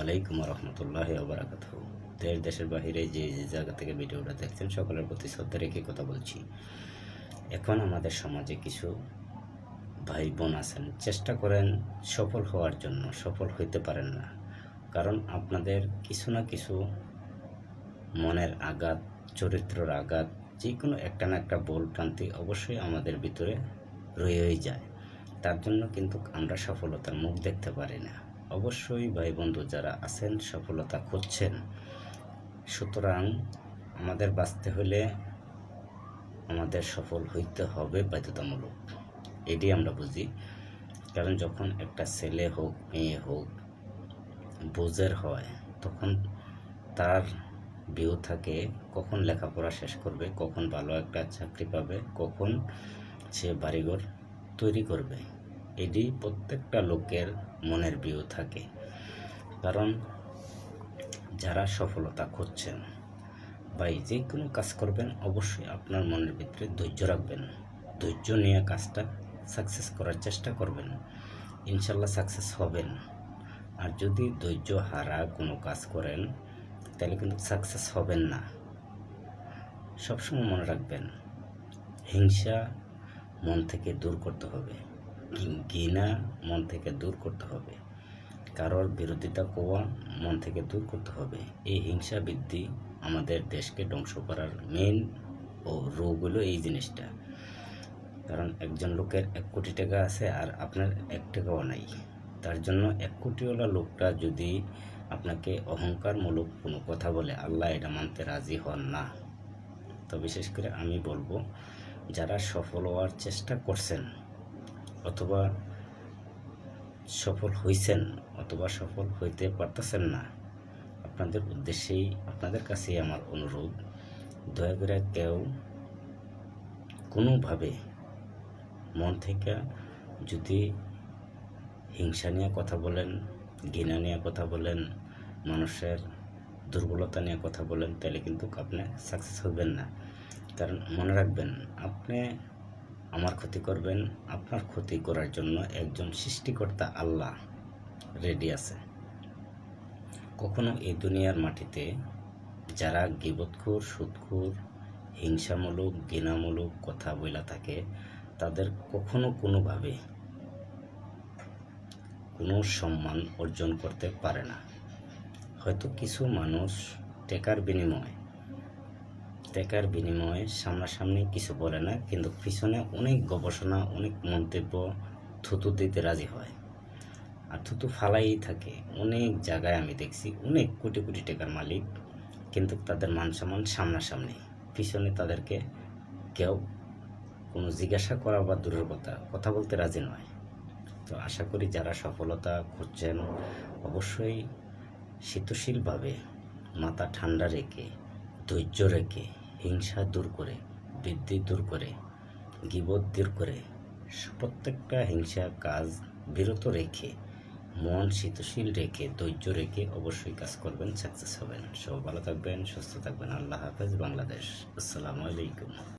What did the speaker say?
আলাইকুম রহমতুল্লাহ ওবরাকাত দেশ, দেশের বাহিরে যে যে জায়গা থেকে ভিডিওটা দেখছেন, সকলের প্রতি শ্রদ্ধা রেখে কথা বলছি। এখন আমাদের সমাজে কিছু ভাই বোন আছেন। চেষ্টা করেন সফল হওয়ার জন্য, সফল হইতে পারেন না। কারণ আপনাদের কিছু না কিছু মনের আঘাত, চরিত্রর আঘাত যে কোনো একটা না একটা বোল প্রান্তি অবশ্যই আমাদের ভিতরে রয়েই যায়। তার জন্য কিন্তু আমরা সফলতার মুখ দেখতে পারি না। অবশ্যই ভাই বন্ধু যারা আছেন, সফলতা খুঁজছেন। সুতরাং আমাদের বাঁচতে হলে আমাদের সফল হইতে হবে বাধ্যতামূলক। এটি আমরা বুঝি। কারণ যখন একটা ছেলে হোক, মেয়ে হোক, বোঝের হয়, তখন তার ভিউ থাকে, কখন লেখাপড়া শেষ করবে, কখন ভালো একটা চাকরি পাবে, কখন সে বাড়িঘর তৈরি করবে। এটি প্রত্যেকটা লোকের মনের ভিউ থাকে। কারণ যারা সফলতা খুঁজছেন বা যে কোনো কাজ করবেন, অবশ্যই আপনার মনের ভিতরে ধৈর্য রাখবেন। ধৈর্য নিয়ে কাজটা সাকসেস করার চেষ্টা করবেন। ইনশাল্লাহ সাকসেস হবেন। আর যদি ধৈর্য হারা কোনো কাজ করেন, তাহলে কিন্তু সাকসেস হবেন না। সবসময় মনে রাখবেন, হিংসা মন থেকে দূর করতে হবে। ঘৃণা মন থেকে দূর করতে হবে। কারোর বিরোধিতা কোয়া মন থেকে দূর করতে হবে। এই হিংসা বৃদ্ধি আমাদের দেশকে ধ্বংস করার মেন ও রোগ হলো এই জিনিসটা। কারণ একজন লোকের এক কোটি টাকা আছে আর আপনার এক টাকাও নাই। তার জন্য এক কোটিওয়ালা লোকটা যদি আপনাকে অহংকারমূলক কোনো কথা বলে, আল্লাহ এটা মানতে রাজি হন না। তো বিশেষ করে আমি বলব, যারা সফল হওয়ার চেষ্টা করছেন অথবা সফল হইছেন অথবা সফল হইতে পারতেছেন না, আপনাদের উদ্দেশ্যেই আপনাদের কাছেই আমার অনুরোধ, দয়া করে কেউ কোনোভাবে মন থেকে যদি হিংসা নিয়ে কথা বলেন, ঘৃণা নিয়ে কথা বলেন, মানুষের দুর্বলতা নিয়ে কথা বলেন, তাহলে কিন্তু আপনি সাকসেস হবেন না। কারণ মনে রাখবেন, আপনি আমার ক্ষতি করবেন, আপনার ক্ষতি করার জন্য একজন সৃষ্টিকর্তা আল্লাহ রেডি আছে। কখনো এই দুনিয়ার মাটিতে যারা গিবৎখুর সুদখুর, হিংসামূলক, ঘৃণামূলক কথা বইলা থাকে, তাদের কখনো কোনোভাবে কোনো সম্মান অর্জন করতে পারে না। হয়তো কিছু মানুষ টেকার বিনিময়ে টেকার বিনিময়ে সামনাসামনি কিছু বলে না, কিন্তু পিছনে অনেক গবেষণা, অনেক মন্তব্য থুতু দিতে রাজি হয়। আর থুতু ফালাই থাকে। অনেক জায়গায় আমি দেখছি অনেক কোটি কোটি টাকার মালিক, কিন্তু তাদের মান সম্মান সামনাসামনি। পিছনে তাদেরকে কেউ কোনো জিজ্ঞাসা করা বা দূরের কথা কথা বলতে রাজি নয়। তো আশা করি যারা সফলতা খুঁজছেন, অবশ্যই শীতশীলভাবে মাথা ঠান্ডা রেখে, ধৈর্য রেখে হিংসা দূর করে বৃদ্ধি দূর করে, গিবত দূর করে, প্রত্যেকটা হিংসা কাজ বিরত রেখে, মন শীতশীল রেখে, ধৈর্য রেখে অবশ্যই কাজ করবেন সাকসেস হবেন। সব ভালো থাকবেন, সুস্থ থাকবেন। আল্লাহ হাফেজ, বাংলাদেশ। আসসালামু আলাইকুম।